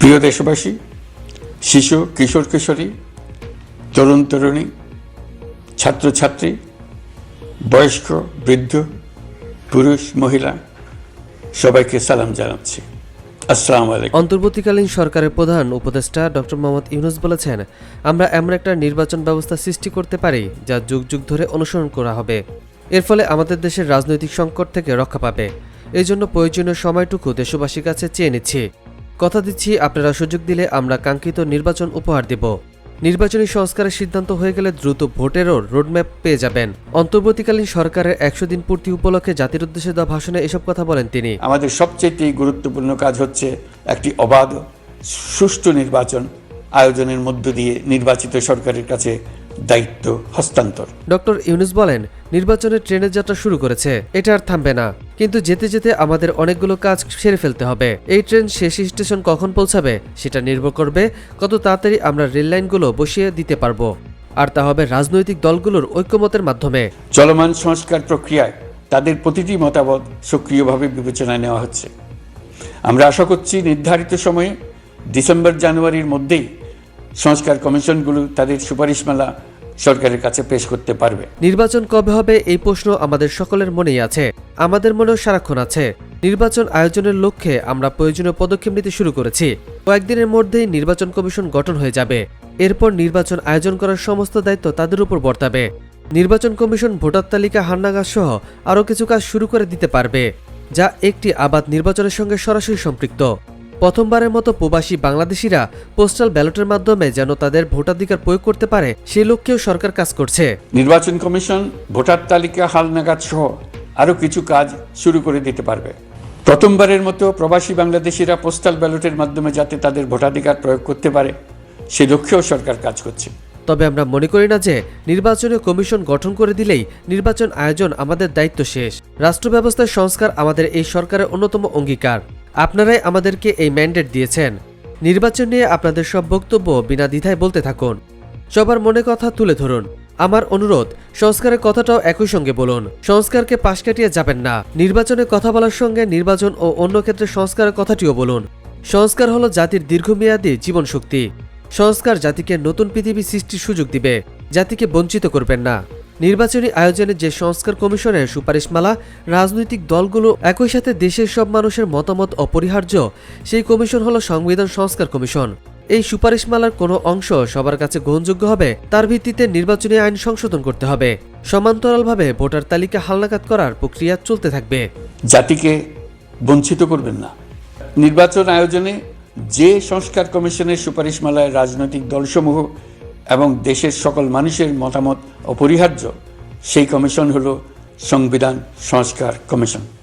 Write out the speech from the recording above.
প্রিয় দেশবাসী, শিশু, কিশোর, কিশোরী, তরুণ, তরুণী, ছাত্রছাত্রী, বয়স্ক, বৃদ্ধ, পুরুষ, মহিলা, সবাইকে সালাম জানাচ্ছি। অন্তর্বর্তীকালীন সরকারের প্রধান উপদেষ্টা ডক্টর মোহাম্মদ ইউনুস বলেছেন, আমরা এমন একটা নির্বাচন ব্যবস্থা সৃষ্টি করতে পারি, যা যুগ যুগ ধরে অনুসরণ করা হবে। এর ফলে আমাদের দেশের রাজনৈতিক সংকট থেকে রক্ষা পাবে। এই জন্য প্রয়োজনীয় সময়টুকু দেশবাসীর কাছে চেয়ে নিচ্ছি। কথা দিচ্ছি আপনারা সুযোগ দিলে আমরা কাঙ্ক্ষিত নির্বাচন উপহার দেব। নির্বাচনী সংস্কারের সিদ্ধান্ত হয়ে গেলে দ্রুত ভোটেরও রোডম্যাপ পেয়ে যাবেন। অন্তর্বর্তীকালীন সরকারের একশো দিন পূর্তি উপলক্ষে জাতির উদ্দেশ্যে দেওয়া ভাষণে এসব কথা বলেন তিনি। আমাদের সবচেয়ে গুরুত্বপূর্ণ কাজ হচ্ছে একটি অবাধ সুষ্ঠু নির্বাচন আয়োজনের মধ্য দিয়ে নির্বাচিত সরকারের কাছে দায়িত্ব হস্তান্তর। ডক্টর ইউনুস বলেন নির্বাচনের ট্রেনের যাত্রা শুরু করেছে এটা আর থামবে না। কিন্তু যেতে যেতে আমাদের অনেকগুলো কাজ সেরে ফেলতে হবে। এই ট্রেন শেষ স্টেশন কখন পৌঁছাবে সেটা নির্ভর করবে কত তাড়াতাড়ি আমরা রেল লাইনগুলো বসিয়ে দিতে পারব। আর তা হবে রাজনৈতিক দলগুলোর ঐক্যমতের মাধ্যমে। চলমান সংস্কার প্রক্রিয়ায় তাদের প্রতিটি মতামত সক্রিয়ভাবে বিবেচনায় নেওয়া হচ্ছে। আমরা আশা করছি নির্ধারিত সময়ে ডিসেম্বর জানুয়ারির মধ্যেই সংস্কার কমিশনগুলো তাদের সুপারিশমালা সরকারের কাছে পেশ করতে পারবে। নির্বাচন কবে হবে এই প্রশ্ন আমাদের সকলের মনেই আছে। আমাদের মনেও সারাক্ষণ আছে। নির্বাচন আয়োজনের লক্ষ্যে আমরা প্রয়োজনীয় পদক্ষেপ নিতে শুরু করেছি। কয়েকদিনের মধ্যেই নির্বাচন কমিশন গঠন হয়ে যাবে। এরপর নির্বাচন আয়োজন করার সমস্ত দায়িত্ব তাদের উপর বর্তাবে। নির্বাচন কমিশন ভোটার তালিকা হান্নাগাছ সহ আরও কিছু কাজ শুরু করে দিতে পারবে, যা একটি আবাদ নির্বাচনের সঙ্গে সরাসরি সম্পৃক্ত। প্রথমবারের মতো প্রবাসী বাংলাদেশিরা পোস্টাল ব্যালটের মাধ্যমে যেন তাদের ভোটাধিকার প্রয়োগ করতে পারে সে লক্ষ্যেও সরকার কাজ করছে। নির্বাচন কমিশন ভোটার তালিকা হালনাগাদ সহ আরও কিছু কাজ শুরু করে দিতে পারবে। প্রথমবারের মতো প্রবাসী বাংলাদেশিরা পোস্টাল ব্যালটের মাধ্যমে যাতে তাদের ভোটাধিকার প্রয়োগ করতে পারে সে লক্ষ্যেও সরকার কাজ করছে। তবে আমরা মনে করি না যে নির্বাচনী কমিশন গঠন করে দিলেই নির্বাচন আয়োজন আমাদের দায়িত্ব শেষ। রাষ্ট্র ব্যবস্থার সংস্কার আমাদের এই সরকারের অন্যতম অঙ্গীকার। আপনারাই আমাদেরকে এই ম্যান্ডেট দিয়েছেন। নির্বাচন নিয়ে আপনাদের সব বক্তব্য বিনা দ্বিধায় বলতে থাকুন। সবার মনে কথা তুলে ধরুন। আমার অনুরোধ, সংস্কারের কথাটাও একই সঙ্গে বলুন। সংস্কারকে পাশ কাটিয়ে যাবেন না। নির্বাচনে কথা বলার সঙ্গে নির্বাচন ও অন্য ক্ষেত্রে সংস্কারের কথাটিও বলুন। সংস্কার হলো জাতির দীর্ঘমেয়াদী জীবন শক্তি সংস্কার জাতিকে নতুন পৃথিবী সৃষ্টির সুযোগ দিবে। জাতিকে বঞ্চিত করবেন না। নির্বাচনী আয়োজনে যে সংস্কার কমিশনের সুপারিশমালা, রাজনৈতিক দলগুলো একই সাথে দেশের সব মানুষের মতামত অপরিহার্য, সেই কমিশন হলো সংবিধান সংস্কার কমিশন। এই সুপারিশমালার কোনো অংশ সবার কাছে গ্রহণযোগ্য হবে, তার ভিত্তিতে নির্বাচনী আইন সংশোধন করতে হবে। সমান্তরালভাবে ভোটার তালিকা হালনাগাদ করার প্রক্রিয়া চলতে থাকবে। জাতিকে বঞ্চিত করবেন না। নির্বাচন আয়োজনে যে সংস্কার কমিশনের সুপারিশমালায় রাজনৈতিক দলসমূহ এবং দেশের সকল মানুষের মতামত অপরিহার্য সেই কমিশন হল সংবিধান সংস্কার কমিশন।